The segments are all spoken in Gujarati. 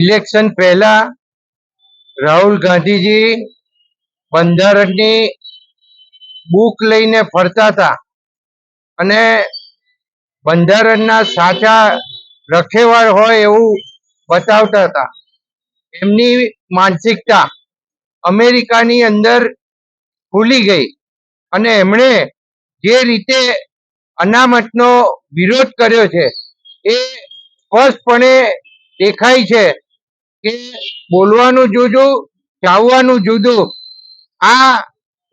ઇલેક્શન પહેલા રાહુલ ગાંધીજી બંધારણની બુક લઈને ફરતા હતા અને બંધારણના સાચા રખેવાળ હોય એવું બતાવતા હતા. એમની માનસિકતા અમેરિકાની અંદર ખુલી ગઈ અને એમણે જે રીતે અનામતનો વિરોધ કર્યો છે એ સ્પષ્ટપણે દેખાય છે કે બોલવાનું જુદું ચાવવાનું જુદું. આ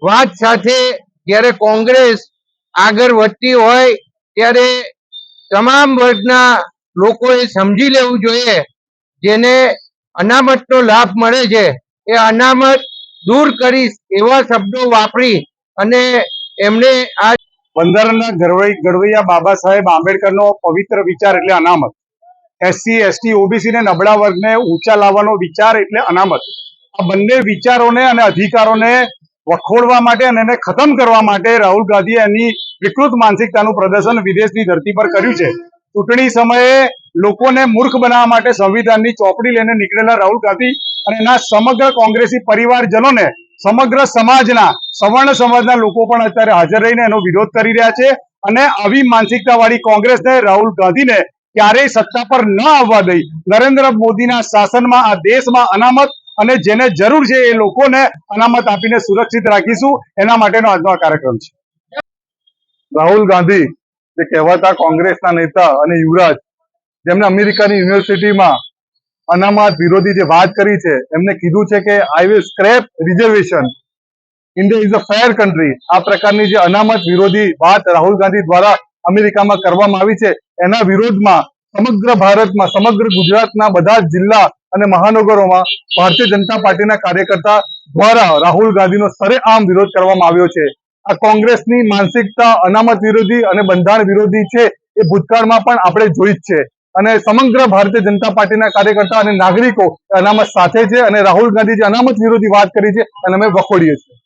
વાત સાથે જ્યારે કોંગ્રેસ આગળ વધતી હોય, ત્યારે તમામ વર્ગના લોકોએ સમજી લેવું જોઈએ, જેને અનામતનો લાભ મળે છે. એ અનામત દૂર કરીશ એવા શબ્દો વાપરી અને એમણે આ બંધારણના ઘડવૈ- ઘડવૈયા બાબા સાહેબ આંબેડકરનો પવિત્ર વિચાર એટલે અનામત. એસસી, એસટી, ઓબીસી ને નબળા વર્ગને ઊંચા લાવવાનો વિચાર એટલે અનામત. આ બંને વિચારોને અને અધિકારોને વખોડવા માટે અને એને ખતમ કરવા માટે રાહુલ ગાંધીએ એની વિકૃત માનસિકતાનું પ્રદર્શન વિદેશની ધરતી પર કર્યું છે. ચૂંટણી સમયે લોકોને મૂર્ખ બનાવવા માટે સંવિધાનની ચોપડી લઈને નીકળેલા રાહુલ ગાંધી અને એના સમગ્ર કોંગ્રેસી પરિવારજનોને સમગ્ર સમાજના, સવર્ણ સમાજના લોકો પણ અત્યારે હાજર રહીને એનો વિરોધ કરી રહ્યા છે અને આવી માનસિકતા વાળી કોંગ્રેસને રાહુલ ગાંધીને ક્યારેય સત્તા પર ન આવવા દઈ. નરેન્દ્ર મોદીના શાસનમાં આ દેશમાં અનામત અને જેને જરૂર છે એ લોકોને અનામત આપીને સુરક્ષિત રાખીશું. એના માટેનો આજનો કાર્યક્રમ છે. રાહુલ ગાંધી જે કહેવાતા કોંગ્રેસના નેતા અને યુવરાજ, જેમને અમેરિકાની યુનિવર્સિટીમાં અનામત વિરોધી જે વાત કરી છે, એમને કીધું છે કે I will scrap reservation India is a fair country આ પ્રકારની જે અનામત વિરોધી વાત રાહુલ ગાંધી દ્વારા અમેરિકામાં કરવામાં આવી છે એના વિરોધમાં સમગ્ર ભારતમાં, સમગ્ર ગુજરાતના બધા જિલ્લા અને મહાનગરોમાં ભારતીય જનતા પાર્ટીના કાર્યકર્તા દ્વારા રાહુલ ગાંધીનો સરેઆમ વિરોધ કરવામાં આવ્યો છે. આ કોંગ્રેસની માનસિકતા, અનામત વિરોધી અને બંધારણ વિરોધી છે એ ભૂતકાળમાં પણ આપણે જોઈ જ છે. અને સમગ્ર ભારતીય જનતા પાર્ટીના કાર્યકર્તા અને નાગરિકો અનામત સાથે છે અને રાહુલ ગાંધી જે અનામત વિરોધી વાત કરી છે અને અમે વખોડીએ છીએ.